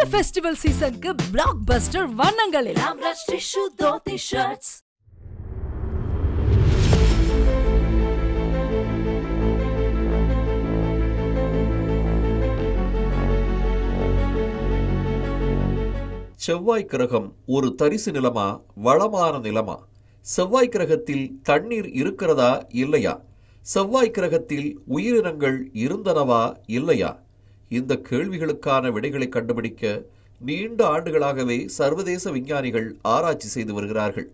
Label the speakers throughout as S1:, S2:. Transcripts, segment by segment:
S1: இந்த ஃபெஸ்டிவல் சீசனுக்கு பிளாக் பஸ்டர் வண்ணங்களில். ராம்ராஜ் டிஷ்யூ தோத்தி ஷர்ட்ஸ்
S2: செவ்வாய் கிரகம் ஒரு தரிசு நிலமா வளமான நிலமா? செவ்வாய் கிரகத்தில் தண்ணீர் இருக்கிறதா இல்லையா? செவ்வாய் கிரகத்தில் உயிரினங்கள் இருந்தனவா இல்லையா? இந்த கேள்விகளுக்கான விடைகளை கண்டுபிடிக்க நீண்ட ஆண்டுகளாகவே சர்வதேச விஞ்ஞானிகள் ஆராய்ச்சி செய்து வருகிறார்கள்.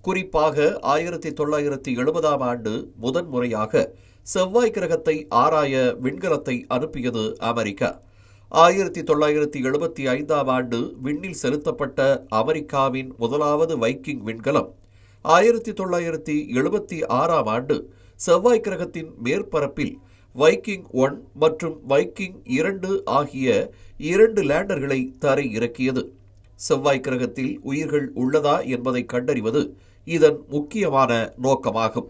S2: குறிப்பாக ஆயிரத்தி தொள்ளாயிரத்தி எழுபதாம் ஆண்டு முதன்முறையாக செவ்வாய் கிரகத்தை ஆராய விண்கலத்தை அனுப்பியது அமெரிக்கா. ஆயிரத்தி தொள்ளாயிரத்தி எழுபத்தி ஐந்தாம் ஆண்டு விண்ணில் செலுத்தப்பட்ட அமெரிக்காவின் முதலாவது வைக்கிங் விண்கலம். ஆயிரத்தி தொள்ளாயிரத்தி எழுபத்தி ஆறாம் ஆண்டு செவ்வாய் கிரகத்தின் மேற்பரப்பில் வைக்கிங் ஒன் மற்றும் வைக்கிங் இரண்டு ஆகிய இரண்டு லேண்டர்களை தரை இறக்கியது. செவ்வாய் கிரகத்தில் உயிர்கள் உள்ளதா என்பதை கண்டறிவது இதன் முக்கியமான நோக்கமாகும்.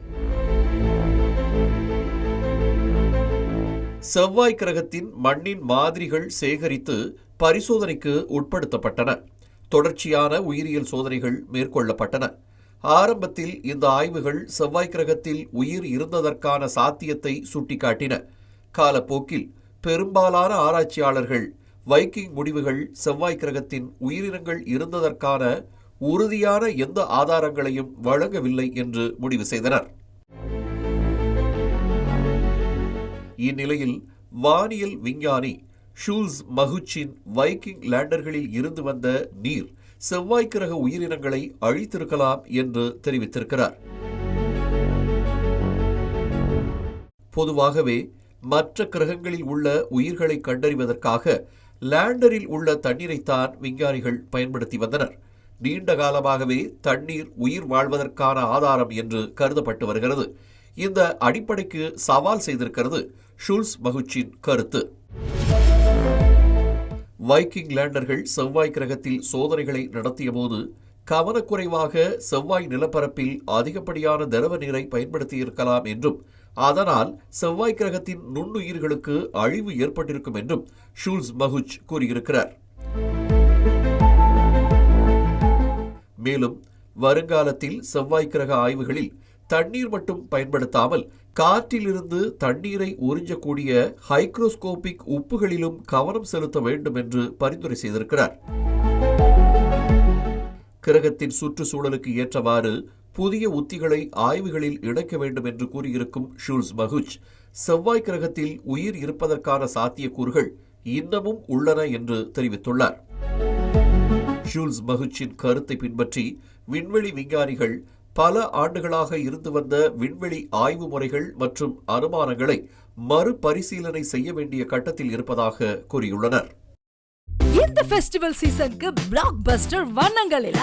S2: செவ்வாய் கிரகத்தின் மண்ணின் மாதிரிகள் சேகரித்து பரிசோதனைக்கு உட்படுத்தப்பட்டன. தொடர்ச்சியான உயிரியல் சோதனைகள் மேற்கொள்ளப்பட்டன. ஆரம்பத்தில் இந்த ஆய்வுகள் செவ்வாய் கிரகத்தில் உயிர் இருந்ததற்கான சாத்தியத்தை சுட்டிக்காட்டின. காலப்போக்கில் பெரும்பாலான ஆராய்ச்சியாளர்கள் வைக்கிங் முடிவுகள் செவ்வாய் கிரகத்தின் உயிரினங்கள் இருந்ததற்கான உறுதியான எந்த ஆதாரங்களையும் வழங்கவில்லை என்று முடிவு செய்தனர். இந்நிலையில் வானியல் விஞ்ஞானி ஷூல்ஸ் மகுச்சின் வைக்கிங் லேண்டர்களில் இருந்து வந்த நீர் செவ்வாய் கிரக உயிரினங்களை அழித்திருக்கலாம் என்று தெரிவித்திருக்கிறார். பொதுவாகவே மற்ற கிரகங்களில் உள்ள உயிர்களை கண்டறிவதற்காக லேண்டரில் உள்ள தண்ணீரைத்தான் விஞ்ஞானிகள் பயன்படுத்தி வந்தனர். நீண்ட காலமாகவே தண்ணீர் உயிர் வாழ்வதற்கான ஆதாரம் என்று கருதப்பட்டு வருகிறது. இந்த அடிப்படைக்கு சவால் செய்திருக்கிறது ஷூல்ஸ் மகுச்சின் கருத்து. வைக்கிங் லேண்டர்கள் செவ்வாய் கிரகத்தில் சோதனைகளை நடத்தியபோது கவனக்குறைவாக செவ்வாய் நிலப்பரப்பில் அதிகப்படியான திரவ நீரை பயன்படுத்தியிருக்கலாம் என்றும் அதனால் செவ்வாய் கிரகத்தின் நுண்ணுயிர்களுக்கு அழிவு ஏற்பட்டிருக்கும் என்றும் ஷூல்ஸ் மகுச் கூறியிருக்கிறார். மேலும் வருங்காலத்தில் செவ்வாய் கிரக ஆய்வுகளில் தண்ணீர் மட்டும் பயன்படுத்தாமல் காற்றிலிருந்து தண்ணீரை உறிஞ்சக்கூடிய ஹைக்ரோஸ்கோபிக் உப்புகளிலும் கவனம் செலுத்த வேண்டும் என்று பரிந்துரை செய்திருக்கிறார். கிரகத்தின் சுற்றுச்சூழலுக்கு ஏற்றவாறு புதிய உத்திகளை ஆய்வுகளில் இணைக்க வேண்டும் என்று கூறியிருக்கும் ஷூல்ஸ் மகுஜ் செவ்வாய் கிரகத்தில் உயிர் இருப்பதற்கான சாத்தியக்கூறுகள் இன்னமும் உள்ளன என்று தெரிவித்துள்ளார். ஷூல்ஸ் மகுச்சின் கருத்தை பின்பற்றி விண்வெளி விஞ்ஞானிகள் பல ஆண்டுகளாக இருந்து வந்த விண்வெளி ஆய்வு முறைகள் மற்றும் அனுமானங்களை மறுபரிசீலனை செய்ய வேண்டிய கட்டத்தில் இருப்பதாக கூறியுள்ளனர்.
S1: இந்த ஃபெஸ்டிவல் சீசனுக்கு பிளாக் பஸ்டர் வண்ணங்களில்